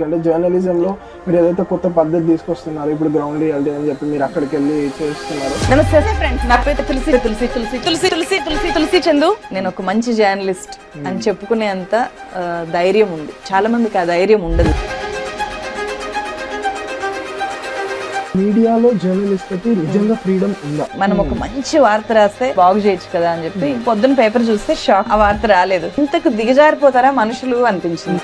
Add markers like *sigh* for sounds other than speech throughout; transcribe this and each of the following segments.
ఎందుకంటే జర్నలిజంలో మీరు ఏదైతే కొత్త పద్ధతి తీసుకొస్తున్నారో ఇప్పుడు గ్రౌండ్ రియాలిటీ అని చెప్పి మీరు అక్కడికి వెళ్ళి చేస్తున్నారు. నమస్తే ఫ్రెండ్స్ నా పేరు తులసి తులసి తులసి తులసి తులసి తులసి తులసి చందు. నేను ఒక మంచి జర్నలిస్ట్ అని చెప్పుకునేంత ఆ, ధైర్యం ఉంది. చాలా మందికి ఆ ధైర్యం ఉండదు. మీడియాలో జర్నలిస్ట్కి నిజంగా ఫ్రీడమ్ ఉందా? మనం ఒక మంచి వార్త రాస్తే బాగు చేయొచ్చు కదా అని చెప్పి పొద్దున్న పేపర్ చూస్తే షాక్ ఆ వార్త రాలేదు. ఇంతకు దిగజారిపోతారా మనుషులు అనిపించింది.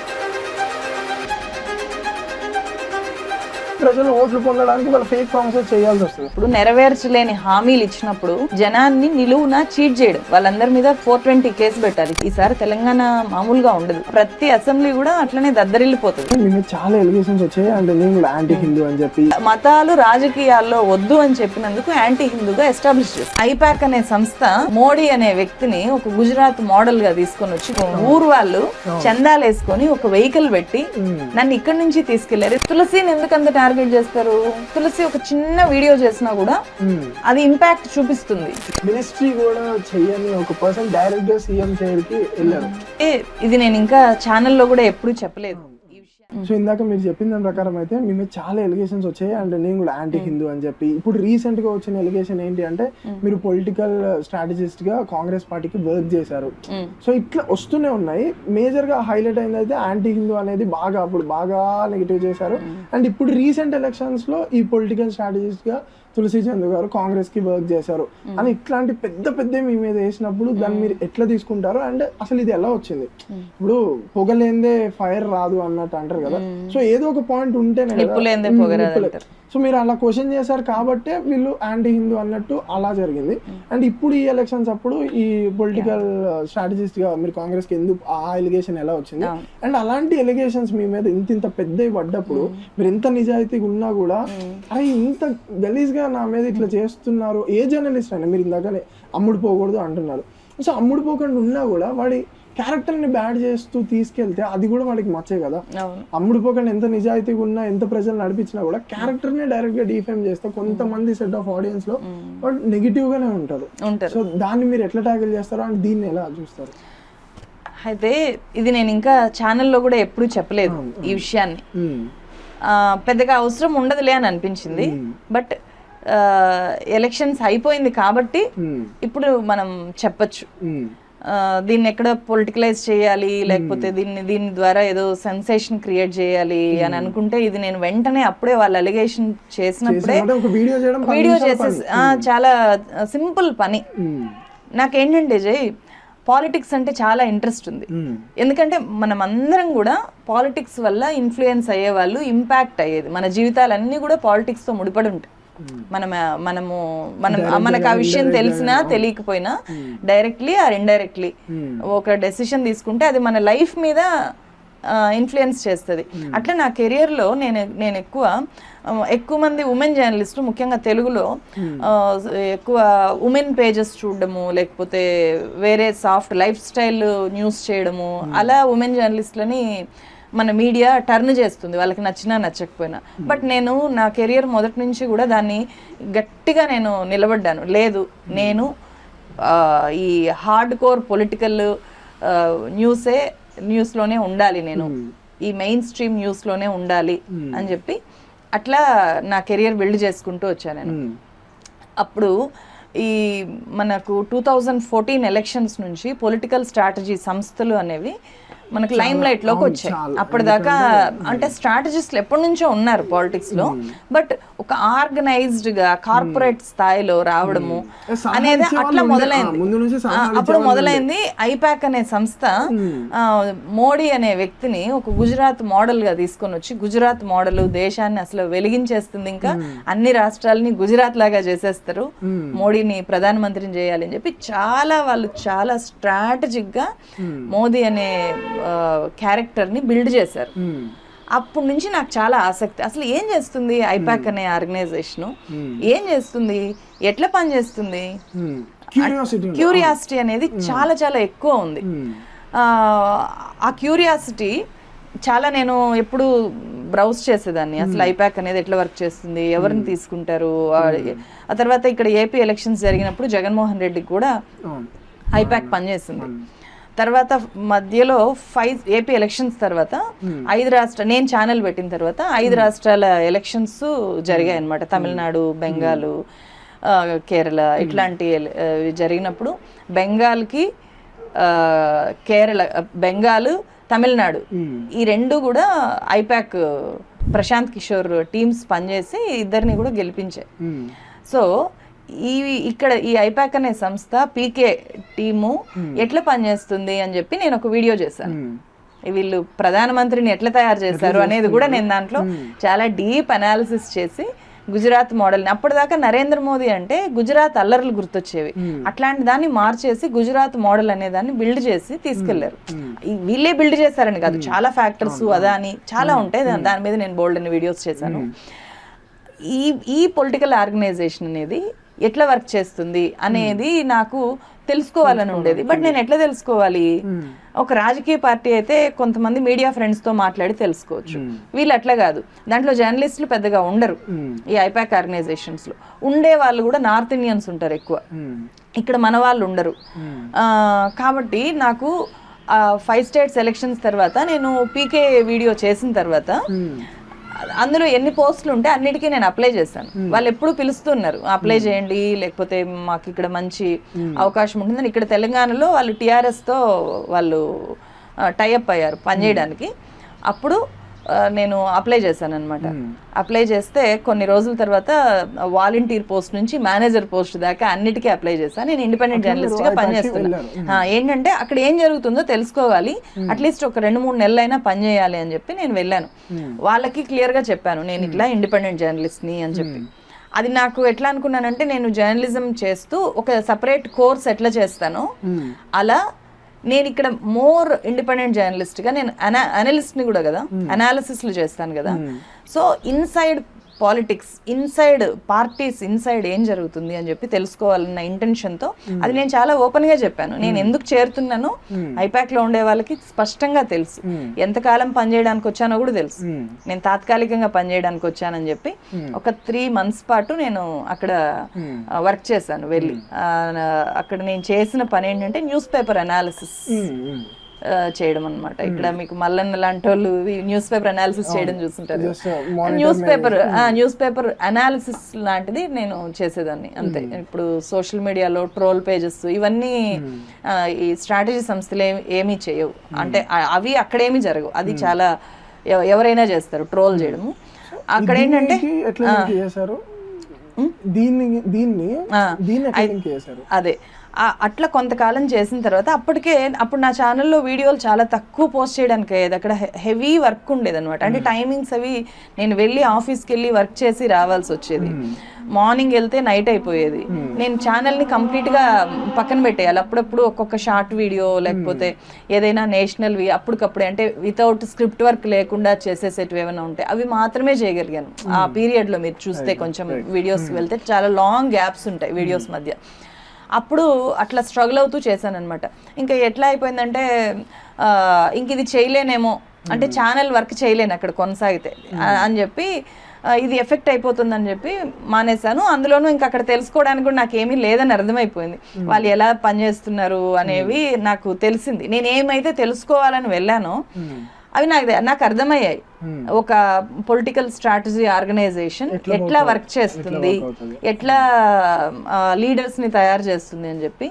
ప్రజలు ఓట్లు పొందడానికి వాళ్ళు ఫేక్ ప్రామిసెస్ చేయాల్సి వస్తుంది. ఇప్పుడు నెరవేర్చలేని హామీలు ఇచ్చినప్పుడు జనాన్ని నిలువున చీట్ చేయడం. వాళ్ళందరి మీద ఫోర్ ట్వంటీ కేసు పెట్టాలి. ఈసారి తెలంగాణ మామూలుగా ఉండదు. ప్రతి అసెంబ్లీ కూడా అట్లనే దద్దరిల్లిపోతుంది. చాలా ఎలిగేషన్స్ వచ్చాయి. అంటే నేను యాంటీ హిందూ అని చెప్పి. మతాలు రాజకీయాల్లో వద్దు అని చెప్పినందుకు యాంటీ హిందూగా ఎస్టాబ్లిష్ చేస్తారు ఐపాక్ అనే సంస్థ మోడీ అనే వ్యక్తిని ఒక గుజరాత్ మోడల్గా తీసుకొని వచ్చి ఊరు వాళ్ళు చందాలు వేసుకొని ఒక వెహికల్ పెట్టి నన్ను ఇక్కడి నుంచి తీసుకెళ్ళారు. తులసిని ఎందుకంత టార్గెట్ చేస్తారు? తులసి ఒక చిన్న వీడియో చేసినా కూడా అది ఇంపాక్ట్ చూపిస్తుంది. మినిస్ట్రీ కూడా చెయ్యని ఒక పర్సన్ డైరెక్ట్గా సీఎం చైర్కి వెళ్ళారు. ఇది నేను ఇంకా ఛానల్లో కూడా ఎప్పుడూ చెప్పలేదు. సో ఇందాక మీరు చెప్పిన దాని ప్రకారం అయితే మీ మీద చాలా ఎలిగేషన్స్ వచ్చాయి. అండ్ నేను కూడా యాంటీ హిందూ అని చెప్పి ఇప్పుడు రీసెంట్గా వచ్చిన ఎలిగేషన్ ఏంటి అంటే మీరు పొలిటికల్ స్ట్రాటజిస్ట్గా కాంగ్రెస్ పార్టీకి వర్క్ చేశారు. సో ఇట్లా వస్తూనే ఉన్నాయి. మేజర్గా హైలైట్ అయింది అయితే యాంటీ హిందూ అనేది బాగా అప్పుడు బాగా నెగిటివ్ చేశారు. అండ్ ఇప్పుడు రీసెంట్ ఎలక్షన్స్లో ఈ పొలిటికల్ స్ట్రాటజిస్ట్గా తులసి చంద్ గారు కాంగ్రెస్కి వర్క్ చేశారు అని ఇట్లాంటి పెద్ద పెద్ద మీ మీద వేసినప్పుడు దాన్ని మీరు ఎట్లా తీసుకుంటారు అండ్ అసలు ఇది ఎలా వచ్చింది? ఇప్పుడు పొగలేందే ఫైర్ రాదు అన్నట్టు అంటారు కదా. సో ఏదో ఒక పాయింట్ ఉంటేనే కదా సో మీరు అలా క్వశ్చన్ చేశారు కాబట్టే వీళ్ళు యాంటీ హిందూ అన్నట్టు అలా జరిగింది. అండ్ ఇప్పుడు ఈ ఎలక్షన్స్ అప్పుడు ఈ పొలిటికల్ స్ట్రాటజిస్ట్గా మీరు కాంగ్రెస్కి ఎందుకు ఆ ఎలిగేషన్ ఎలా వచ్చింది. అండ్ అలాంటి ఎలిగేషన్స్ మీ మీద ఇంత ఇంత పెద్దవి పడ్డప్పుడు మీరు ఎంత నిజాయితీగా ఉన్నా కూడా అరే ఇంత గలీజ్గా నా మీద ఇట్లా చేస్తున్నారు ఏ జర్నలిస్ట్ అయినా మీరు ఇందాకనే అమ్ముడు పోకూడదు అంటున్నారు. సో అమ్ముడు పోకుండా ఉన్నా కూడా వాడి క్యారెక్టర్ని బ్యాడ్ చేస్తూ తీసుకెళ్తే అది కూడా వాడికి మచ్చే కదా. అమ్ముడు పోకుండా ఎంత నిజాయితీగా ఉన్నా ఎంత ప్రజలు నడిపించినా కూడా క్యారెక్టర్ నే డైరెక్ట్గా డిఫేమ్ చేస్తే కొంతమంది సెట్ ఆఫ్ ఆడియన్స్లో వాడు నెగిటివ్ గానే ఉంటారు ఉంటారు సో దాన్ని మీరు ఎట్లా ట్యాకిల్ చేస్తారో అండ్ దీన్ని ఎలా చూస్తారు? అయితే ఇది నేను ఇంకా ఛానల్లో కూడా ఎప్పుడూ చెప్పలేదు ఈ విషయాన్ని. పెద్దగా అవసరం ఉండదులే అని అనిపించింది. బట్ ఎలక్షన్స్ అయిపోయింది కాబట్టి ఇప్పుడు మనం చెప్పొచ్చు. దీన్ని ఎక్కడ పొలిటికలైజ్ చేయాలి లేకపోతే దీన్ని దీని ద్వారా ఏదో సెన్సేషన్ క్రియేట్ చేయాలి అని అనుకుంటే ఇది నేను వెంటనే అప్పుడే వాళ్ళు అలిగేషన్ చేసినప్పుడే వీడియో చేసేసి ఆ, చాలా సింపుల్ పని. నాకేంటంటే జై పాలిటిక్స్ అంటే చాలా ఇంట్రెస్ట్ ఉంది. ఎందుకంటే మనం అందరం కూడా పాలిటిక్స్ వల్ల ఇన్ఫ్లుయెన్స్ అయ్యే వాళ్ళు ఇంపాక్ట్ అయ్యేది. మన జీవితాలన్నీ కూడా పాలిటిక్స్తో ముడిపడి ఉంటాయి. మనం మనము మనం మనకు ఆ విషయం తెలిసినా తెలియకపోయినా డైరెక్ట్లీ ఆర్ ఇండైరెక్ట్లీ ఒక డెసిషన్ తీసుకుంటే అది మన లైఫ్ మీద ఇన్ఫ్లుయెన్స్ చేస్తుంది. అట్లా నా కెరియర్లో నేను నేను ఎక్కువ ఎక్కువ మంది ఉమెన్ జర్నలిస్టు ముఖ్యంగా తెలుగులో ఆ, ఎక్కువ ఉమెన్ పేజెస్ చూడడము లేకపోతే వేరే సాఫ్ట్ లైఫ్ స్టైల్ న్యూస్ చేయడము అలా ఉమెన్ జర్నలిస్ట్లని మన మీడియా టర్న్ చేస్తుంది వాళ్ళకి నచ్చినా నచ్చకపోయినా. బట్ నేను నా కెరియర్ మొదటి నుంచి కూడా దాన్ని గట్టిగా నేను నిలబడ్డాను. లేదు నేను ఈ హార్డ్ కోర్ పొలిటికల్ న్యూసే న్యూస్లోనే ఉండాలి నేను. ఈ మెయిన్ స్ట్రీమ్ న్యూస్లోనే ఉండాలి అని చెప్పి అట్లా నా కెరియర్ బిల్డ్ చేసుకుంటూ వచ్చాను నేను. అప్పుడు ఈ మనకు టూ థౌజండ్ ఫోర్టీన్ ఎలక్షన్స్ నుంచి పొలిటికల్ స్ట్రాటజీ సంస్థలు అనేవి మనకు లైమ్ లైట్లోకి వచ్చాయి. అప్పటిదాకా అంటే స్ట్రాటజిస్టులు ఎప్పటి నుంచో ఉన్నారు పాలిటిక్స్లో బట్ ఒక ఆర్గనైజ్డ్గా కార్పొరేట్ స్థాయిలో రావడము అనేది అట్లా మొదలైంది. అప్పుడు మొదలైంది ఐపాక్ అనే సంస్థ. మోడీ అనే వ్యక్తిని ఒక గుజరాత్ మోడల్గా తీసుకొని వచ్చి గుజరాత్ మోడల్ దేశాన్ని అసలు వెలిగించేస్తుంది ఇంకా అన్ని రాష్ట్రాలని గుజరాత్ లాగా చేసేస్తారు. మోడీని ప్రధానమంత్రిని చేయాలి అని చెప్పి చాలా వాళ్ళు చాలా స్ట్రాటజిక్గా మోదీ అనే క్యారెక్టర్ని బిల్డ్ చేశారు. ఉమ్. అప్పటి నుంచి నాకు చాలా ఆసక్తి. అసలు ఏం చేస్తుంది ఐపాక్ అనే ఆర్గనైజేషన్? ఏం చేస్తుంది? ఎట్లా పని చేస్తుంది? ఉమ్. క్యూరియాసిటీ అనేది చాలా చాలా ఎక్కువ ఉంది. ఆ, క్యూరియాసిటీ చాలా నేను ఎప్పుడు బ్రౌజ్ చేసేదాన్ని. అసలు ఐపాక్ అనేది ఎట్లా వర్క్ చేస్తుంది? ఎవరిని తీసుకుంటారు? ఆ తర్వాత ఇక్కడ ఏపీ ఎలక్షన్స్ జరిగినప్పుడు జగన్మోహన్ రెడ్డికి కూడా. ఐపాక్ పనిచేస్తుంది తర్వాత మధ్యలో ఫైవ్ ఏపీ ఎలక్షన్స్ తర్వాత ఐదు రాష్ట్ర నేను ఛానల్ పెట్టిన తర్వాత ఐదు రాష్ట్రాల ఎలక్షన్స్ జరిగాయి అనమాట తమిళనాడు బెంగాల్ కేరళ ఇట్లాంటి జరిగినప్పుడు బెంగాల్కి కేరళ బెంగాల్ తమిళనాడు ఈ రెండు కూడా ఐపాక్ ప్రశాంత్ కిషోర్ టీమ్స్ పనిచేసి ఇద్దరిని కూడా గెలిపించాయి. సో ఈ ఇక్కడ ఈ ఐపాక్ అనే సంస్థ పీకే టీము ఎట్లా పనిచేస్తుంది అని చెప్పి నేను ఒక వీడియో చేశాను. వీళ్ళు ప్రధానమంత్రిని ఎట్లా తయారు చేశారు అనేది కూడా నేను దాంట్లో చాలా డీప్ అనాలిసిస్ చేసి గుజరాత్ మోడల్ అప్పటిదాకా నరేంద్ర మోదీ అంటే గుజరాత్ అల్లర్లు గుర్తొచ్చేవి. అట్లాంటి దాన్ని మార్చేసి గుజరాత్ మోడల్ అనే దాన్ని బిల్డ్ చేసి తీసుకెళ్ళారు. వీళ్ళే బిల్డ్ చేశారని కాదు చాలా ఫ్యాక్టర్స్ అదా అని చాలా ఉంటాయి. దాని మీద నేను బోల్డ్ అని వీడియోస్ చేశాను. ఈ ఈ పొలిటికల్ ఆర్గనైజేషన్ అనేది ఎట్లా వర్క్ చేస్తుంది అనేది నాకు తెలుసుకోవాలని ఉండేది. బట్ నేను ఎట్లా తెలుసుకోవాలి? ఒక రాజకీయ పార్టీ అయితే కొంతమంది మీడియా ఫ్రెండ్స్తో మాట్లాడి తెలుసుకోవచ్చు. వీళ్ళు అట్లా కాదు. దాంట్లో జర్నలిస్టులు పెద్దగా ఉండరు. ఈ ఐపాక్ ఆర్గనైజేషన్స్లో. ఉండే వాళ్ళు కూడా నార్త్ ఇండియన్స్ ఉంటారు ఎక్కువ. ఇక్కడ మన వాళ్ళు ఉండరు. కాబట్టి నాకు ఫైవ్ స్టేట్స్ ఎలక్షన్స్ తర్వాత నేను పీకే వీడియో చేసిన తర్వాత అందులో ఎన్ని పోస్టులు ఉంటే అన్నిటికీ నేను అప్లై చేశాను. వాళ్ళు ఎప్పుడు పిలుస్తున్నారు అప్లై చేయండి లేకపోతే మాకు ఇక్కడ మంచి అవకాశం ఉంటుందని. ఇక్కడ తెలంగాణలో వాళ్ళు టీఆర్ఎస్తో వాళ్ళు టైఅప్ అయ్యారు పనిచేయడానికి అప్పుడు నేను అప్లై చేశాను అనమాట అప్లై చేస్తే కొన్ని రోజుల తర్వాత వాలంటీర్ పోస్ట్ నుంచి మేనేజర్ పోస్ట్ దాకా అన్నిటికీ అప్లై చేశాను నేను ఇండిపెండెంట్ జర్నలిస్ట్గా పనిచేస్తున్నా ఆ, ఏంటంటే అక్కడ ఏం జరుగుతుందో తెలుసుకోవాలి. అట్లీస్ట్ ఒక రెండు మూడు నెలలైనా పని చేయాలి అని చెప్పి నేను వెళ్ళాను. వాళ్ళకి క్లియర్గా చెప్పాను నేను ఇట్లా ఇండిపెండెంట్ జర్నలిస్ట్ని అని చెప్పి. అది నాకు ఎట్లా అనుకున్నానంటే నేను జర్నలిజం చేస్తూ ఒక సపరేట్ కోర్స్ ఎట్లా చేస్తానో అలా నేను ఇక్కడ మోర్ ఇండిపెండెంట్ జర్నలిస్ట్గా నేను అనలిస్ట్ని కూడా కదా అనాలిసిస్లు చేస్తాను కదా. So inside politics inside parties inside ఏం జరుగుతుంది అని చెప్పి తెలుసుకోవాలన్న intention తో అది నేను చాలా ఓపెన్గా చెప్పాను. నేను ఎందుకు చేరుతున్నానో ఐపాక్లో ఉండే వాళ్ళకి స్పష్టంగా తెలుసు. ఎంతకాలం పనిచేయడానికి వచ్చానో కూడా తెలుసు. నేను తాత్కాలికంగా పనిచేయడానికి వచ్చానని చెప్పి ఒక త్రీ మంత్స్ పాటు నేను అక్కడ వర్క్ చేశాను వెళ్ళి. అక్కడ నేను చేసిన పని ఏంటంటే న్యూస్ పేపర్ అనాలిసిస్ చేయడం అన్నమాట. ఇక్కడ మీకు మల్లన్న లాంటి వాళ్ళు న్యూస్ పేపర్ అనాలిసిస్ చేయడం చూస్తుంటారు news paper news paper analysis లాంటిది నేను చేసేదాన్ని అంతే. ఇప్పుడు సోషల్ మీడియాలో ట్రోల్ పేజెస్ ఇవన్నీ ఆ, ఈ స్ట్రాటజీ సంస్థలు ఏమి చేయవు. అంటే అవి అక్కడేమీ జరగవు. అది చాలా ఎవ- ఎవరైనా చేస్తారు ట్రోల్ చేయడము. అక్కడ ఏంటంటే దీన్ని దీన్ని అదే. అట్లా కొంతకాలం చేసిన తర్వాత అప్పటికే అప్పుడు నా ఛానల్లో వీడియోలు చాలా తక్కువ పోస్ట్ చేయడానికి అయ్యేది. అక్కడ హెవీ వర్క్ ఉండేది అనమాట అంటే టైమింగ్స్ అవి నేను వెళ్ళి ఆఫీస్కి వెళ్ళి వర్క్ చేసి రావాల్సి వచ్చేది. మార్నింగ్ వెళ్తే నైట్ అయిపోయేది. నేను ఛానల్ని కంప్లీట్గా పక్కన పెట్టేయాలి. అప్పుడప్పుడు ఒక్కొక్క షార్ట్ వీడియో లేకపోతే ఏదైనా నేషనల్వి అప్పటికప్పుడే. అంటే వితౌట్ స్క్రిప్ట్ వర్క్ లేకుండా చేసేసేటివి ఏమైనా ఉంటాయి అవి మాత్రమే చేయగలిగాను. ఆ పీరియడ్లో మీరు చూస్తే కొంచెం వీడియోస్ వెళ్తే చాలా లాంగ్ గ్యాప్స్ ఉంటాయి వీడియోస్ మధ్య. అప్పుడు అట్లా స్ట్రగుల్ అవుతూ చేశాను అనమాట ఇంకా ఎట్లా అయిపోయిందంటే ఇంక ఇది చేయలేనేమో అంటే ఛానల్ వర్క్ చేయలేను అక్కడ కొనసాగితే అని చెప్పి ఇది ఎఫెక్ట్ అయిపోతుందని చెప్పి మానేశాను. అందులోనూ ఇంకా అక్కడ తెలుసుకోవడానికి కూడా నాకు ఏమీ లేదని అర్థమైపోయింది. వాళ్ళు ఎలా పనిచేస్తున్నారు అనేవి నాకు తెలిసింది. నేను ఏమైతే తెలుసుకోవాలని వెళ్ళానో అవి నాకు నాకు అర్థమయ్యాయి. ఒక పొలిటికల్ స్ట్రాటజీ ఆర్గనైజేషన్ ఎట్లా వర్క్ చేస్తుంది? ఎట్లా లీడర్స్ని తయారు చేస్తుంది అని చెప్పి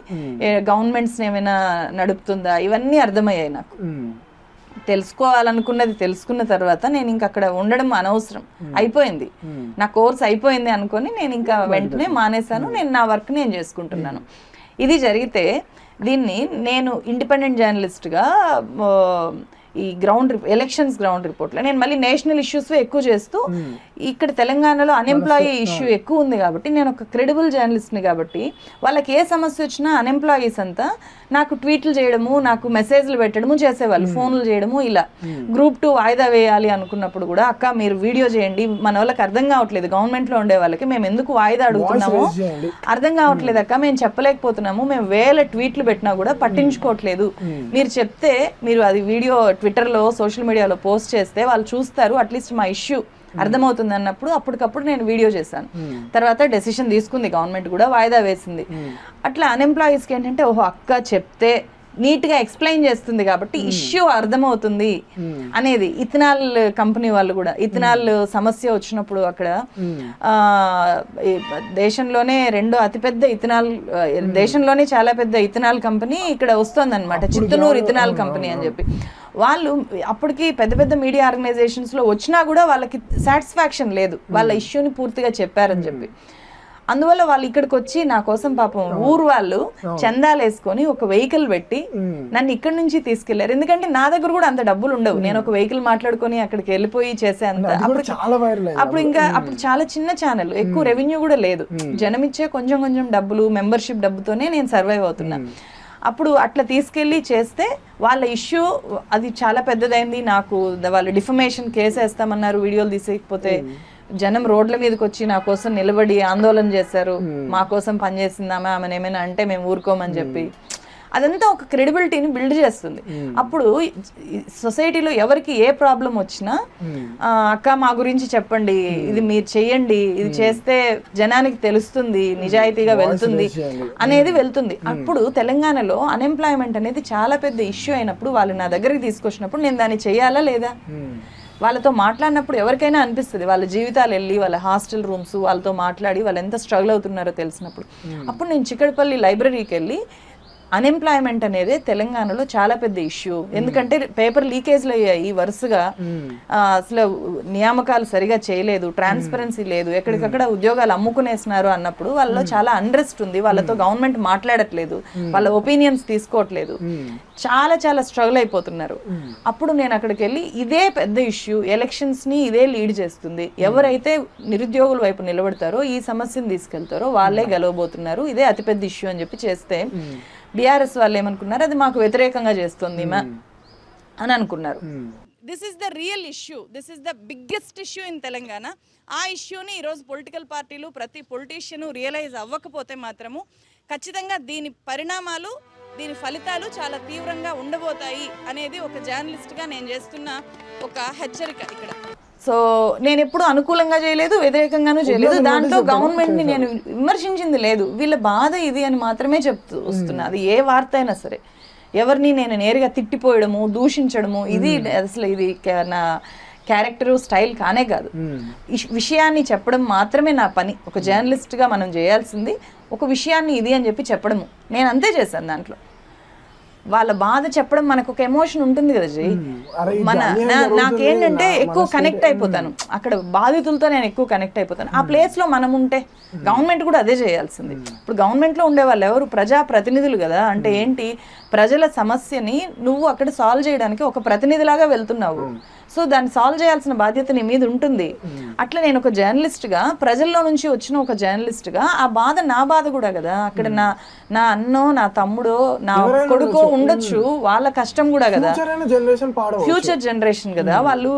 గవర్నమెంట్స్ ఏమైనా నడుపుతుందా? ఇవన్నీ అర్థమయ్యాయి నాకు. తెలుసుకోవాలనుకున్నది తెలుసుకున్న తర్వాత నేను ఇంకా అక్కడ ఉండడం అనవసరం. అయిపోయింది. నా కోర్స్ అయిపోయింది అనుకొని నేను ఇంకా వెంటనే మానేశాను. నేను నా వర్క్ నేను చేసుకుంటున్నాను. ఇది జరిగితే దీన్ని నేను ఇండిపెండెంట్ జర్నలిస్ట్గా ఈ గ్రౌండ్ ఎలక్షన్స్ గ్రౌండ్ రిపోర్ట్లో నేను మళ్ళీ నేషనల్ ఇష్యూస్ ఎక్కువ చేస్తూ ఇక్కడ తెలంగాణలో అన్ఎంప్లాయీ ఇష్యూ ఎక్కువ ఉంది కాబట్టి నేను ఒక క్రెడిబుల్ జర్నలిస్ట్ని కాబట్టి వాళ్ళకి ఏ సమస్య వచ్చినా అన్ఎంప్లాయీస్ అంతా నాకు ట్వీట్లు చేయడము నాకు మెసేజ్లు పెట్టడము చేసేవాళ్ళు ఫోన్లు చేయడము ఇలా. గ్రూప్ టూ వాయిదా వేయాలి అనుకున్నప్పుడు కూడా అక్క మీరు వీడియో చేయండి మన వాళ్ళకి అర్థం కావట్లేదు గవర్నమెంట్లో ఉండే వాళ్ళకి మేము ఎందుకు వాయిదా అడుగుతున్నాము. అర్థం కావట్లేదు అక్క మేము చెప్పలేకపోతున్నాము మేము వేల ట్వీట్లు పెట్టినా కూడా పట్టించుకోవట్లేదు. మీరు చెప్తే మీరు అది వీడియో ట్విట్టర్లో సోషల్ మీడియాలో పోస్ట్ చేస్తే వాళ్ళు చూస్తారు అట్లీస్ట్ మా ఇష్యూ అర్థమవుతుంది అన్నప్పుడు అప్పటికప్పుడు నేను వీడియో చేశాను. తర్వాత డెసిషన్ తీసుకుంది గవర్నమెంట్ కూడా వాయిదా వేసింది. అట్లా అన్ఎంప్లాయీస్కి ఏంటంటే ఓహో అక్క చెప్తే నీట్గా ఎక్స్ప్లెయిన్ చేస్తుంది కాబట్టి ఇష్యూ అర్థమవుతుంది అనేది ఇథనాల్ కంపెనీ వాళ్ళు కూడా ఇథనాల్ సమస్య వచ్చినప్పుడు అక్కడ దేశంలోనే రెండో అతిపెద్ద ఇథనాల్ దేశంలోనే చాలా పెద్ద ఇథనాల్ కంపెనీ ఇక్కడ వస్తుంది అనమాట చిత్తనూరు ఇథనాల్ కంపెనీ అని చెప్పి. వాళ్ళు అప్పటికి పెద్ద పెద్ద మీడియా ఆర్గనైజేషన్స్లో వచ్చినా కూడా వాళ్ళకి సాటిస్ఫాక్షన్ లేదు. వాళ్ళ ఇష్యూని పూర్తిగా చెప్పారని చెప్పి. అందువల్ల వాళ్ళు ఇక్కడికి వచ్చి నా కోసం పాపం ఊరు వాళ్ళు చందాలు వేసుకొని ఒక వెహికల్ పెట్టి నన్ను ఇక్కడి నుంచి తీసుకెళ్ళారు. ఎందుకంటే నా దగ్గర కూడా అంత డబ్బులు ఉండవు. నేను ఒక వెహికల్ మాట్లాడుకొని అక్కడికి వెళ్ళిపోయి చేసే అంత అప్పుడు ఇంకా అప్పుడు చాలా చిన్న ఛానల్ ఎక్కువ రెవెన్యూ కూడా లేదు. జనం ఇచ్చే కొంచెం కొంచెం డబ్బులు మెంబర్షిప్ డబ్బుతోనే నేను సర్వైవ్ అవుతున్నా. అప్పుడు అట్లా తీసుకెళ్ళి చేస్తే వాళ్ళ ఇష్యూ అది చాలా పెద్దదైంది. నాకు వాళ్ళు డిఫమేషన్ కేసు వేస్తామన్నారు వీడియోలు తీసేయకపోతే జనం రోడ్ల మీదకి వచ్చి నా కోసం నిలబడి ఆందోళన చేశారు. మా కోసం పనిచేసిందామా ఆమెను ఏమైనా అంటే మేము ఊరుకోమని చెప్పి. అదంతా ఒక క్రెడిబిలిటీని బిల్డ్ చేస్తుంది. అప్పుడు సొసైటీలో ఎవరికి ఏ ప్రాబ్లం వచ్చినా ఆ, అక్క మా గురించి చెప్పండి ఇది మీరు చెయ్యండి ఇది చేస్తే జనానికి తెలుస్తుంది నిజాయితీగా వెళ్తుంది చేయండి. అనేది వెళ్తుంది. అప్పుడు తెలంగాణలో అన్ఎంప్లాయ్మెంట్ అనేది చాలా పెద్ద ఇష్యూ అయినప్పుడు వాళ్ళు నా దగ్గరికి తీసుకొచ్చినప్పుడు నేను దాన్ని చేయాలా లేదా? వాళ్ళతో మాట్లాడినప్పుడు ఎవరికైనా అనిపిస్తుంది. వాళ్ళ జీవితాలు వెళ్ళి వాళ్ళ హాస్టల్ రూమ్స్ వాళ్ళతో మాట్లాడి వాళ్ళు ఎంత స్ట్రగుల్ అవుతున్నారో తెలిసినప్పుడు. అప్పుడు నేను చిక్కడపల్లి లైబ్రరీకి వెళ్ళి అన్ఎంప్లాయ్మెంట్ అనేది తెలంగాణలో చాలా పెద్ద ఇష్యూ ఎందుకంటే పేపర్ లీకేజ్లు అయ్యాయి వరుసగా అసలు నియామకాలు సరిగా చేయలేదు ట్రాన్స్పరెన్సీ లేదు ఎక్కడికక్కడ ఉద్యోగాలు అమ్ముకునేస్తున్నారు అన్నప్పుడు వాళ్ళలో చాలా అండ్రెస్ట్ ఉంది. వాళ్ళతో గవర్నమెంట్ మాట్లాడట్లేదు. వాళ్ళ ఒపీనియన్స్ తీసుకోవట్లేదు. చాలా చాలా స్ట్రగుల్ అయిపోతున్నారు. అప్పుడు నేను అక్కడికి వెళ్ళి ఇదే పెద్ద ఇష్యూ ఎలక్షన్స్ని ఇదే లీడ్ చేస్తుంది. ఎవరైతే నిరుద్యోగుల వైపు నిలబడతారో ఈ సమస్యను తీసుకెళ్తారో వాళ్ళే గెలవబోతున్నారు. ఇదే అతిపెద్ద ఇష్యూ అని చెప్పి చేస్తే బీఆర్ఎస్ వాళ్ళు ఏమనుకున్నారు? అది మాకు వ్యతిరేకంగా చేస్తుంది అని అనుకున్నారు. This is the real issue this is the biggest issue in Telangana ఆ ఇష్యూని ఈరోజు పొలిటికల్ పార్టీలు ప్రతి పొలిటీషియన్ రియలైజ్ అవ్వకపోతే మాత్రము ఖచ్చితంగా దీని పరిణామాలు దీని ఫలితాలు చాలా తీవ్రంగా ఉండబోతాయి అనేది ఒక జర్నలిస్ట్గా నేను చేస్తున్న ఒక హెచ్చరిక ఇక్కడ. సో నేను ఎప్పుడు అనుకూలంగా చేయలేదు వ్యతిరేకంగానూ చేయలేదు. దాంతో గవర్నమెంట్ని నేను విమర్శించింది లేదు. వీళ్ళ బాధ ఇది అని మాత్రమే చెప్తూ వస్తున్నా. అది ఏ వార్త అయినా సరే. ఎవరిని నేను నేరుగా తిట్టిపోయడము దూషించడము ఇది అసలు ఇది నా క్యారెక్టర్ స్టైల్ కానే కాదు. విషయాన్ని చెప్పడం మాత్రమే నా పని. ఒక జర్నలిస్ట్గా మనం చేయాల్సింది ఒక విషయాన్ని ఇది అని చెప్పి చెప్పడము. నేను అంతే చేశాను దాంట్లో. వాళ్ళ బాధ చెప్పడం మనకు ఒక ఎమోషన్ ఉంటుంది కదా జై. మన నాకేంటంటే ఎక్కువ కనెక్ట్ అయిపోతాను. అక్కడ బాధితులతో నేను ఎక్కువ కనెక్ట్ అయిపోతాను. ఆ ప్లేస్లో మనం ఉంటే గవర్నమెంట్ కూడా అదే చేయాల్సింది. ఇప్పుడు గవర్నమెంట్లో ఉండే వాళ్ళు ఎవరు? ప్రజా ప్రతినిధులు కదా. అంటే ఏంటి? ప్రజల సమస్యని నువ్వు అక్కడ సాల్వ్ చేయడానికి ఒక ప్రతినిధిలాగా వెళ్తున్నావు. సో దాన్ని సాల్వ్ చేయాల్సిన బాధ్యత నీ మీద ఉంటుంది. అట్లా నేను ఒక జర్నలిస్ట్గా ప్రజల్లో నుంచి వచ్చిన ఒక జర్నలిస్ట్గా ఆ బాధ నా బాధ కూడా కదా. అక్కడ నా నా అన్నో నా తమ్ముడో నా కొడుకో ఉండొచ్చు. వాళ్ళ కష్టం కూడా కదా. ఫ్యూచర్ జనరేషన్ కదా. వాళ్ళు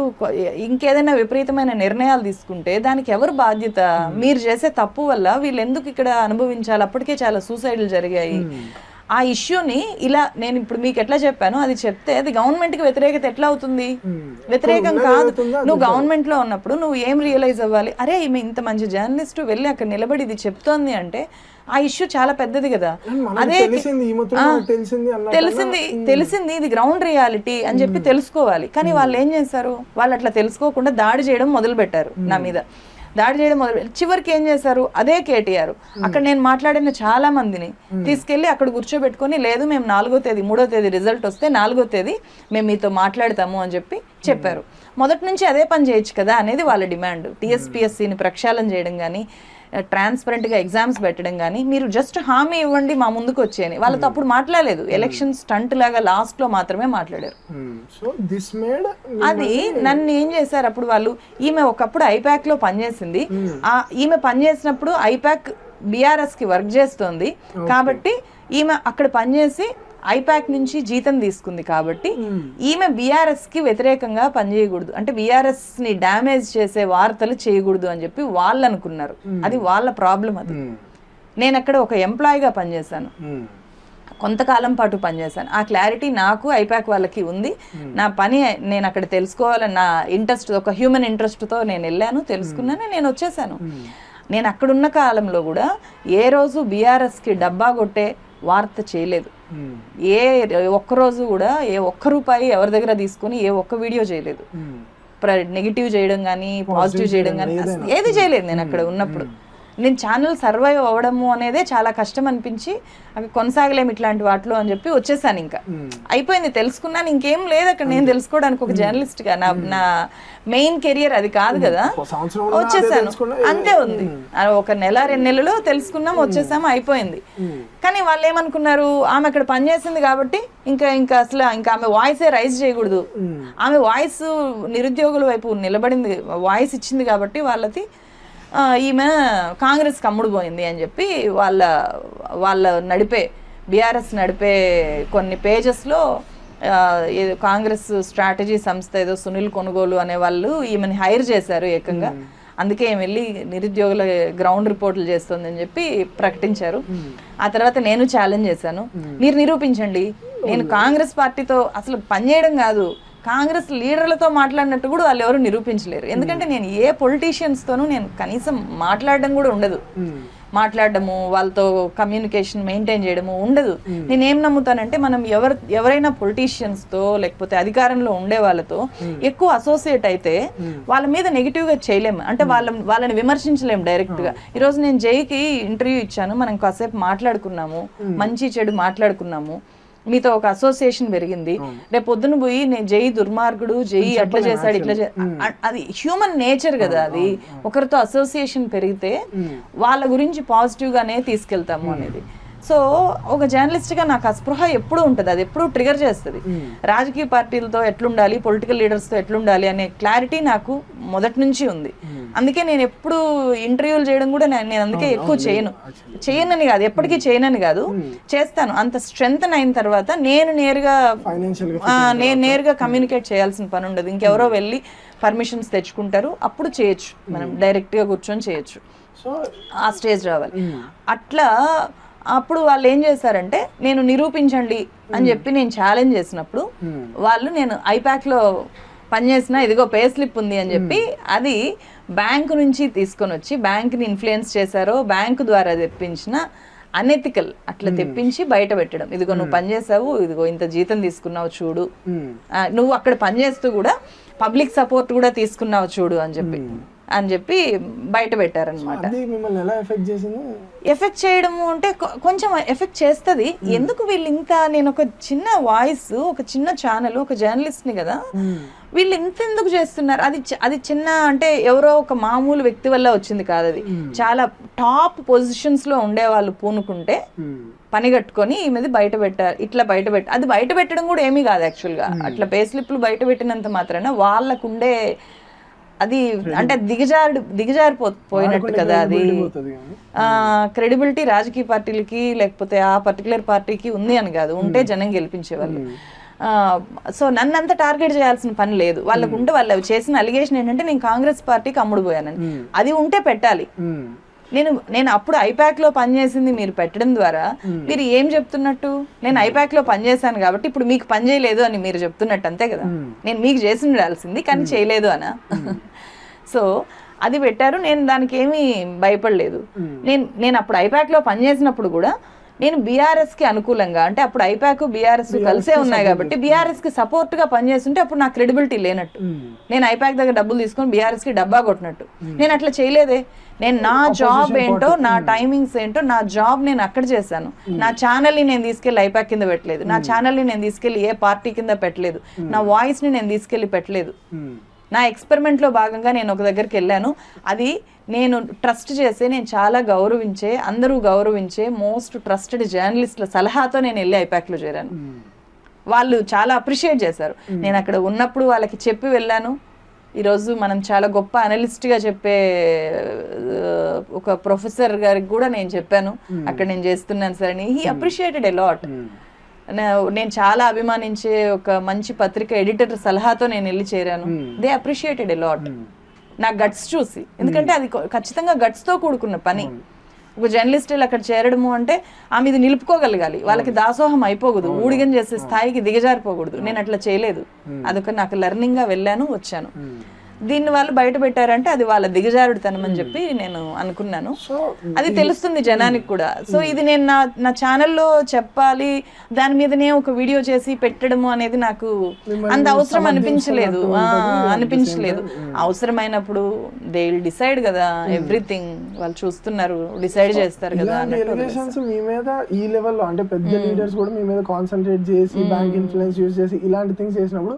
ఇంకేదైనా విపరీతమైన నిర్ణయాలు తీసుకుంటే దానికి ఎవరు బాధ్యత? మీరు చేసే తప్పు వల్ల వీళ్ళు ఎందుకు ఇక్కడ అనుభవించాలి? అప్పటికే చాలా సూసైడ్లు జరిగాయి. ఆ ఇష్యూని ఇలా నేను ఇప్పుడు మీకు ఎట్లా చెప్పాను అది చెప్తే అది గవర్నమెంట్కి వ్యతిరేకత ఎట్లా అవుతుంది? వ్యతిరేకం కాదు. నువ్వు గవర్నమెంట్లో ఉన్నప్పుడు నువ్వు ఏం రియలైజ్ అవ్వాలి? అరే ఈమె ఇంత మంచి జర్నలిస్ట్ వెళ్ళి అక్కడ నిలబడి ఇది చెప్తోంది అంటే ఆ ఇష్యూ చాలా పెద్దది కదా. అదే తెలిసింది తెలిసింది అన్న తెలిసింది తెలిసింది ఇది గ్రౌండ్ రియాలిటీ అని చెప్పి తెలుసుకోవాలి. కానీ వాళ్ళు ఏం చేశారు వాళ్ళు అట్లా తెలుసుకోకుండా దాడి చేయడం మొదలు పెట్టారు నా మీద. దాడి చేయడం మొదలు చివరికి ఏం చేశారు? అదే కేటీఆర్. అక్కడ నేను మాట్లాడిన చాలా మందిని తీసుకెళ్ళి అక్కడ కూర్చోబెట్టుకొని లేదు మేము నాలుగో తేదీ మూడో తేదీ రిజల్ట్ వస్తే నాలుగో తేదీ మేము మీతో మాట్లాడతాము అని చెప్పి చెప్పారు. మొదటి నుంచి అదే పని చేయొచ్చు కదా అనేది వాళ్ళ డిమాండ్. టీఎస్పీఎస్సీని ప్రక్షాళన చేయడం కానీ ట్రాన్స్పరెంట్గా ఎగ్జామ్స్ పెట్టడం కానీ మీరు జస్ట్ హామీ ఇవ్వండి మా ముందుకు వచ్చేయని. వాళ్ళతో అప్పుడు మాట్లాడలేదు. ఎలక్షన్ స్టంట్ లాగా లాస్ట్లో మాత్రమే మాట్లాడారు. మేడ్ అది నన్ను ఏం చేశారు అప్పుడు వాళ్ళు? ఈమె ఒకప్పుడు ఐపాక్లో పనిచేసింది ఆ ఈమె పనిచేసినప్పుడు ఐపాక్ బీఆర్ఎస్కి వర్క్ చేస్తోంది. కాబట్టి ఈమె అక్కడ పనిచేసి ఐపాక్ నుంచి జీతం తీసుకుంది కాబట్టి ఈమె బీఆర్ఎస్కి వ్యతిరేకంగా పనిచేయకూడదు అంటే బీఆర్ఎస్ని డ్యామేజ్ చేసే వార్తలు చేయకూడదు అని చెప్పి వాళ్ళు అనుకున్నారు అది వాళ్ళ ప్రాబ్లం అది. నేను అక్కడ ఒక ఎంప్లాయీగా పనిచేశాను. కొంతకాలం పాటు పనిచేశాను. ఆ క్లారిటీ నాకు ఐపాక్ వాళ్ళకి ఉంది. నా పని నేను అక్కడ తెలుసుకోవాలని నా ఇంట్రెస్ట్ ఒక హ్యూమన్ ఇంట్రెస్ట్తో నేను వెళ్ళాను తెలుసుకున్నాను నేను వచ్చేసాను. నేను అక్కడున్న కాలంలో కూడా ఏ రోజు బీఆర్ఎస్కి డబ్బా కొట్టే వార్త చేయలేదు. ఏ ఒక్కరోజు కూడా ఏ ఒక్క రూపాయి ఎవరి దగ్గర తీసుకొని ఏ ఒక్క వీడియో చేయలేదు. నెగిటివ్ చేయడం కానీ పాజిటివ్ చేయడం కానీ ఏది చేయలేదు నేను అక్కడ ఉన్నప్పుడు. నేను ఛానల్ సర్వైవ్ అవ్వడము అనేదే చాలా కష్టం అనిపించి అక్కడ కొనసాగలేము ఇట్లాంటి వాటిలో అని చెప్పి వచ్చేసాను ఇంకా. అయిపోయింది తెలుసుకున్నాను ఇంకేం లేదు అక్కడ నేను తెలుసుకోవడానికి ఒక జర్నలిస్ట్గా నా నా మెయిన్ కెరియర్ అది కాదు కదా. వచ్చేసాను. అంతే ఉంది. ఒక నెల రెండు నెలలు తెలుసుకున్నాం వచ్చేసాము అయిపోయింది. కానీ వాళ్ళు ఏమనుకున్నారు? ఆమె అక్కడ పనిచేసింది కాబట్టి ఇంకా ఇంకా అసలు ఇంకా ఆమె వాయిసే రైజ్ చేయకూడదు. ఆమె వాయిస్ నిరుద్యోగుల వైపు నిలబడింది వాయిస్ ఇచ్చింది కాబట్టి వాళ్ళది ఈమె కాంగ్రెస్ కమ్ముడు పోయింది అని చెప్పి వాళ్ళ వాళ్ళ నడిపే బీఆర్ఎస్ నడిపే కొన్ని పేజెస్లో ఏదో కాంగ్రెస్ స్ట్రాటజీ సంస్థ ఏదో సునీల్ కొనుగోలు అనే వాళ్ళు ఈమెని హైర్ చేశారు ఏకంగా. అందుకే ఈమె వెళ్ళి నిరుద్యోగుల గ్రౌండ్ రిపోర్ట్లు చేస్తుందని చెప్పి ప్రకటించారు. ఆ తర్వాత నేను ఛాలెంజ్ చేశాను. మీరు నిరూపించండి. నేను కాంగ్రెస్ పార్టీతో అసలు పనిచేయడం కాదు. కాంగ్రెస్ లీడర్లతో మాట్లాడినట్టు కూడా వాళ్ళు ఎవరు నిరూపించలేరు. ఎందుకంటే నేను ఏ politicians తోనూ నేను కనీసం మాట్లాడడం కూడా ఉండదు. ఉమ్, మాట్లాడడము వాళ్ళతో కమ్యూనికేషన్ మెయింటైన్ చేయడము ఉండదు. నేను ఏం నమ్ముతానంటే మనం ఎవరు ఎవరైనా politicians తో లేకపోతే అధికారంలో ఉండే వాళ్ళతో ఎక్కువ అసోసియేట్ అయితే వాళ్ళ మీద నెగిటివ్గా చేయలేము. అంటే వాళ్ళ వాళ్ళని విమర్శించలేము డైరెక్ట్గా ఈ రోజు నేను జైకి ఇంటర్వ్యూ ఇచ్చాను. మనం కాసేపు మాట్లాడుకున్నాము. మంచి చెడు మాట్లాడుకున్నాము. మీతో ఒక అసోసియేషన్ పెరిగింది. రేపు పొద్దున పోయి నేను జై దుర్మార్గుడు జై అట్లా చేశాడు ఇట్లా అది హ్యూమన్ నేచర్ కదా అది. ఒకరితో అసోసియేషన్ పెరిగితే వాళ్ళ గురించి పాజిటివ్ గానే తీసుకెళ్తాము అనేది. సో ఒక జర్నలిస్ట్గా నాకు అస్పృహ ఎప్పుడు ఉంటుంది. అది ఎప్పుడు ట్రిగర్ చేస్తుంది. రాజకీయ పార్టీలతో ఎట్లుండాలి పొలిటికల్ లీడర్స్తో ఎట్లుండాలి అనే క్లారిటీ నాకు మొదటి నుంచి ఉంది. అందుకే నేను ఎప్పుడు ఇంటర్వ్యూలు చేయడం కూడా నేను అందుకే ఎక్కువ చేయను. చేయనని కాదు ఎప్పటికీ చేయనని కాదు. చేస్తాను. అంత స్ట్రెంగ్త్ అయిన తర్వాత నేను నేరుగా ఆ, నేను నేరుగా కమ్యూనికేట్ చేయాల్సిన పని ఉండదు. ఇంకెవరో వెళ్ళి పర్మిషన్స్ తెచ్చుకుంటారు. అప్పుడు చేయొచ్చు. మనం డైరెక్ట్గా కూర్చొని చేయొచ్చు. సో ఆ స్టేజ్ రావాలి. అట్లా అప్పుడు వాళ్ళు ఏం చేశారంటే నేను నిరూపించండి అని చెప్పి నేను ఛాలెంజ్ చేసినప్పుడు వాళ్ళు నేను ఐపాక్లో పనిచేసిన ఇదిగో పే స్లిప్ ఉంది అని చెప్పి అది బ్యాంకు నుంచి తీసుకొని వచ్చి బ్యాంకుని ఇన్ఫ్లుయెన్స్ చేశారో బ్యాంకు ద్వారా తెప్పించిన అనెతికల్ అట్లా తెప్పించి బయట పెట్టడం. ఇదిగో నువ్వు పనిచేసావు ఇదిగో ఇంత జీతం తీసుకున్నావు చూడు. నువ్వు అక్కడ పనిచేస్తూ కూడా పబ్లిక్ సపోర్ట్ కూడా తీసుకున్నావు చూడు అని చెప్పి. అని చెప్పి బయట పెట్టారనమాట. ఎఫెక్ట్ చేయడము అంటే కొంచెం ఎఫెక్ట్ చేస్తుంది. ఎందుకు వీళ్ళు ఇంత నేను ఒక చిన్న వాయిస్ ఒక చిన్న ఛానల్ ఒక జర్నలిస్ట్ని కదా. వీళ్ళు ఇంత ఎందుకు చేస్తున్నారు? అది అది చిన్న అంటే ఎవరో ఒక మామూలు వ్యక్తి వల్ల వచ్చింది కాదు అది. చాలా టాప్ పొజిషన్స్లో ఉండే వాళ్ళు పూనుకుంటే పని కట్టుకొని ఈ మీద బయట పెట్టారు ఇట్లా బయట పెట్ట అది బయట పెట్టడం కూడా ఏమీ కాదు యాక్చువల్గా. అట్లా పే స్లిప్లు బయట పెట్టినంత మాత్రాన వాళ్ళకుండే అది అంటే దిగజారు దిగజారిపో పోయినట్టు కదా అది. క్రెడిబిలిటీ రాజకీయ పార్టీలకి లేకపోతే ఆ పర్టికులర్ పార్టీకి ఉంది అని కాదు. ఉంటే జనం గెలిపించేవాళ్ళు. సో నన్ను అంత టార్గెట్ చేయాల్సిన పని లేదు. వాళ్ళకు ఉంటే వాళ్ళు చేసిన అలిగేషన్ ఏంటంటే నేను కాంగ్రెస్ పార్టీకి అమ్ముడు పోయానని. అది ఉంటే పెట్టాలి. నేను నేను అప్పుడు ఐపాక్లో పనిచేసింది మీరు పెట్టడం ద్వారా. మీరు ఏం చెప్తున్నట్టు? నేను ఐపాక్లో పనిచేశాను కాబట్టి ఇప్పుడు మీకు పని చేయలేదు అని మీరు చెప్తున్నట్టు అంతే కదా. నేను మీకు చేసి ఉండాల్సింది కానీ చేయలేదు అనా? *laughs* సో అది పెట్టారు నేను దానికి ఏమీ భయపడలేదు. నేను నేను అప్పుడు ఐపాక్లో పనిచేసినప్పుడు కూడా నేను బీఆర్ఎస్కి అనుకూలంగా అంటే అప్పుడు ఐపాక్ బీఆర్ఎస్ కలిసే ఉన్నాయి కాబట్టి బీఆర్ఎస్కి సపోర్ట్గా పనిచేస్తుంటే అప్పుడు నాకు క్రెడిబిలిటీ లేనట్టు. నేను ఐపాక్ దగ్గర డబ్బులు తీసుకొని బీఆర్ఎస్కి డబ్బా కొట్టినట్టు. నేను అట్లా చేయలేదే. నేను నా జాబ్ ఏంటో నా టైమింగ్స్ ఏంటో నా జాబ్ నేను అక్కడ చేశాను. నా ఛానల్ని నేను తీసుకెళ్ళి ఐపాక్ కింద పెట్టలేదు. నా ఛానల్ని నేను తీసుకెళ్ళి ఏ పార్టీ కింద పెట్టలేదు. నా వాయిస్ని నేను తీసుకెళ్ళి పెట్టలేదు. నా experiment లో భాగంగా నేను ఒక దగ్గరికి వెళ్ళాను. అది నేను ట్రస్ట్ చేసే నేను చాలా గౌరవించే అందరూ గౌరవించే మోస్ట్ ట్రస్టెడ్ జర్నలిస్ట్ల సలహాతో నేను వెళ్ళి ఐపాక్లో చేరాను. వాళ్ళు చాలా అప్రిషియేట్ చేశారు. నేను అక్కడ ఉన్నప్పుడు వాళ్ళకి చెప్పి వెళ్ళాను. ఈరోజు మనం చాలా గొప్ప అనలిస్ట్గా చెప్పే ఒక ప్రొఫెసర్ గారికి కూడా నేను చెప్పాను. అక్కడ నేను చేస్తున్నాను సార్ అని. హీ అప్రిషియేటెడ్ ఎ లాట్ నేను చాలా అభిమానించే ఒక మంచి పత్రిక ఎడిటర్ సలహాతో నేను వెళ్ళి చేరాను. దే అప్రిషియేటెడ్ ఎ లాట్ నా గట్స్ చూసి. ఎందుకంటే అది కొ- ఖచ్చితంగా గట్స్తో కూడుకున్న పని. ఒక జర్నలిస్ట్ అక్కడ చేరడము అంటే ఆమె ఇది నిలుపుకోగలగాలి. వాళ్ళకి దాసోహం అయిపోకూడదు. ఊడిగం చేసే స్థాయికి దిగజారిపోకూడదు. నేను అట్లా చేయలేదు. అదొక నాకు లెర్నింగ్గా వెళ్ళాను వచ్చాను. దీన్ని వాళ్ళు బయట పెట్టారంటే అది వాళ్ళ దిగజారుడుతనం అని చెప్పి నేను అనుకున్నాను. సో అది తెలుస్తుంది జనానికి కూడా. సో ఇది నేను నా నా ఛానల్లో చెప్పాలి. దాని మీదనే ఒక వీడియో చేసి పెట్టడము అనేది నాకు అంత అవసరం అనిపించలేదు. అనిపించలేదు. అవసరమైనప్పుడు దే విల్ డిసైడ్ కదా ఎవ్రీథింగ్ వాళ్ళు చూస్తున్నారు డిసైడ్ చేస్తారు కదా మీ మీద ఈ లెవెల్లో అంటే పెద్ద లీడర్స్ కూడా మీ మీద కాన్సన్ట్రేట్ చేసి బ్యాంక్ ఇన్ఫ్లుయెన్స్ యూస్ చేసి ఇలాంటి థింగ్స్ చేసినప్పుడు